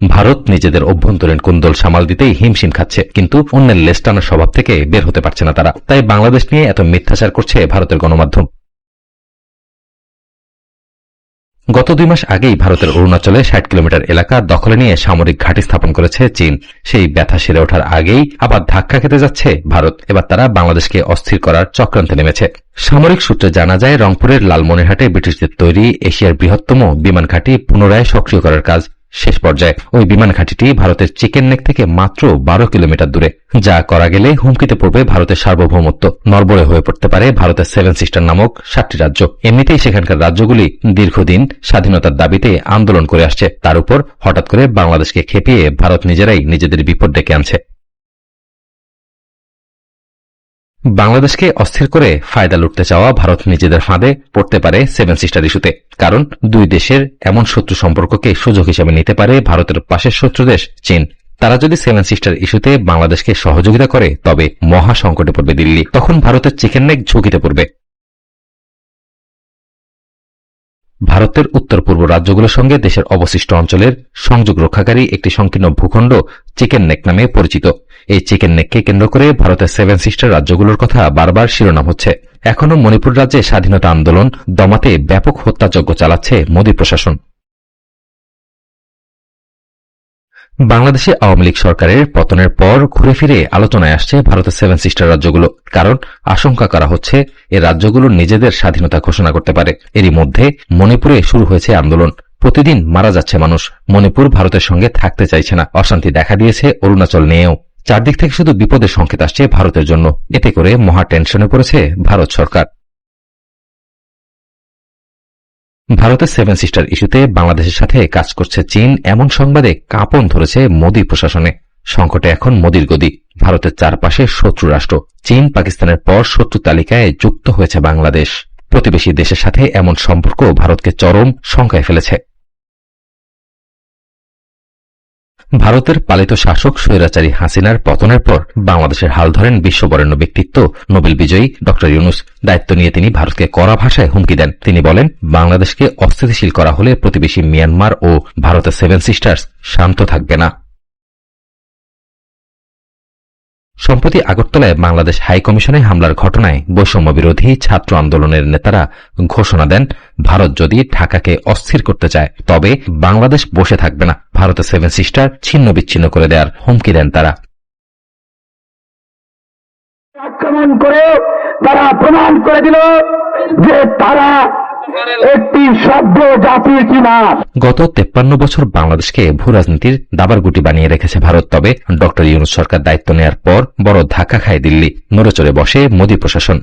ভারত নিজেদের অভ্যন্তরীণ কুন্দল সামাল দিতেই হিমশিম খাচ্ছে, কিন্তু অন্যের লেস্টানোর স্বভাব থেকে বের হতে পারছে না তারা। তাই বাংলাদেশ নিয়ে এত মিথ্যাচার করছে ভারতের গণমাধ্যম। গত দুই মাস আগেই ভারতের অরুণাচলে ষাট কিলোমিটার এলাকা দখলে নিয়ে সামরিক ঘাঁটি স্থাপন করেছে চীন। সেই ব্যথা সেরে ওঠার আগেই আবার ধাক্কা খেতে যাচ্ছে ভারত। এবার তারা বাংলাদেশকে অস্থির করার চক্রান্তে নেমেছে। সামরিক সূত্রে জানা যায়, রংপুরের লালমনিরহাটে ব্রিটিশদের তৈরি এশিয়ার বৃহত্তম বিমান ঘাঁটি পুনরায় সক্রিয় করার কাজ। শেষ পর্যায়ে ওই বিমান ঘাঁটিটি ভারতের চিকেন নেক থেকে মাত্র বারো কিলোমিটার দূরে, যা করা গেলে হুমকিতে পড়বে ভারতের সার্বভৌমত্ব। নরবরে হয়ে পড়তে পারে ভারতের সেভেন সিস্টার নামক সাতটি রাজ্য। এমনিতেই সেখানকার রাজ্যগুলি দীর্ঘদিন স্বাধীনতার দাবিতে আন্দোলন করে আসছে। তার উপর হঠাৎ করে বাংলাদেশকে খেপিয়ে ভারত নিজেরাই নিজেদের বিপদ ডেকে আনছে। বাংলাদেশকে অস্থির করে ফায়দা লুটতে চাওয়া ভারত নিজেদের ফাঁদে পড়তে পারে সেভেন সিস্টার ইস্যুতে। কারণ দুই দেশের এমন শত্রু সম্পর্ককে সুযোগ হিসেবে নিতে পারে ভারতের পাশের শত্রু দেশ চীন। তারা যদি সেভেন সিস্টার ইস্যুতে বাংলাদেশকে সহযোগিতা করে, তবে মহা সংকটে পড়বে দিল্লি। তখন ভারতের চিকেন নেক ঝুঁকিতে পড়বে। ভারতের উত্তর পূর্ব রাজ্যগুলোর সঙ্গে দেশের অবশিষ্ট অঞ্চলের সংযোগ রক্ষাকারী একটি সংকীর্ণ ভূখণ্ড চিকেন নেক নামে পরিচিত। এই চিকেন নেককে কেন্দ্র করে ভারতের সেভেন সিস্টার রাজ্যগুলোর কথা বারবার শিরোনাম হচ্ছে। এখনও মণিপুর রাজ্যে স্বাধীনতা আন্দোলন দমাতে ব্যাপক হত্যাযজ্ঞ চালাচ্ছে মোদী প্রশাসন। বাংলাদেশে আওয়ামী লীগ সরকারের পতনের পর ঘুরে ফিরে আলোচনায় আসছে ভারতের সেভেন সিস্টার রাজ্যগুলো। কারণ আশঙ্কা করা হচ্ছে এ রাজ্যগুলো নিজেদের স্বাধীনতা ঘোষণা করতে পারে। এরই মধ্যে মণিপুরে শুরু হয়েছে আন্দোলন। প্রতিদিন মারা যাচ্ছে মানুষ। মণিপুর ভারতের সঙ্গে থাকতে চাইছে না। অশান্তি দেখা দিয়েছে অরুণাচল নিয়েও। চারদিক থেকে শুধু বিপদের সংকেত আসছে ভারতের জন্য। এতে করে মহা টেনশনে পড়েছে ভারত সরকার। ভারতের সেভেন সিস্টার ইস্যুতে বাংলাদেশের সাথে কাজ করছে চীন। এমন সংবাদে কাঁপন ধরেছে মোদী প্রশাসনে। সংকটে এখন মোদীর গদি। ভারতের চারপাশে শত্রু রাষ্ট্র। চীন পাকিস্তানের পর শত্রু তালিকায় যুক্ত হয়েছে বাংলাদেশ। প্রতিবেশী দেশের সাথে এমন সম্পর্ক ভারতকে চরম শঙ্কায় ফেলেছে। ভারতের পালিত শাসক স্বৈরাচারী হাসিনার পতনের পর বাংলাদেশের হাল ধরেন বিশ্ববরেণ্য ব্যক্তিত্ব নোবেল বিজয়ী ড. ইউনুস। দায়িত্ব নিয়ে তিনি ভারতকে কড়া ভাষায় হুমকি দেন। তিনি বলেন, বাংলাদেশকে অস্থিতিশীল করা হলে প্রতিবেশী মিয়ানমার ও ভারতের সেভেন সিস্টার্স শান্ত থাকবে না। সম্প্রতি আগরতলায় বাংলাদেশ হাই কমিশনে হামলার ঘটনায় বৈষম্য বিরোধী ছাত্র আন্দোলনের নেতারা ঘোষণা দেন, ভারত যদি ঢাকাকে অস্থির করতে চায়, তবে বাংলাদেশ বসে থাকবে না। ভারতের সেভেন সিস্টার ছিন্ন বিচ্ছিন্ন করে দেওয়ার হুমকি দেন তারা। আক্রমণ করে তারা প্রমাণ করে দিল যে তারা গত তেপ্পান্ন বছর বাংলাদেশকে ভূ রাজনীতির দাবার গুটি বানিয়ে রেখেছে ভারত, তবে ডক্টর ইউনুস সরকার দায়িত্ব নেওয়ার পর বড় ধাক্কা খায় দিল্লি। নড়েচড়ে বসে মোদী প্রশাসন।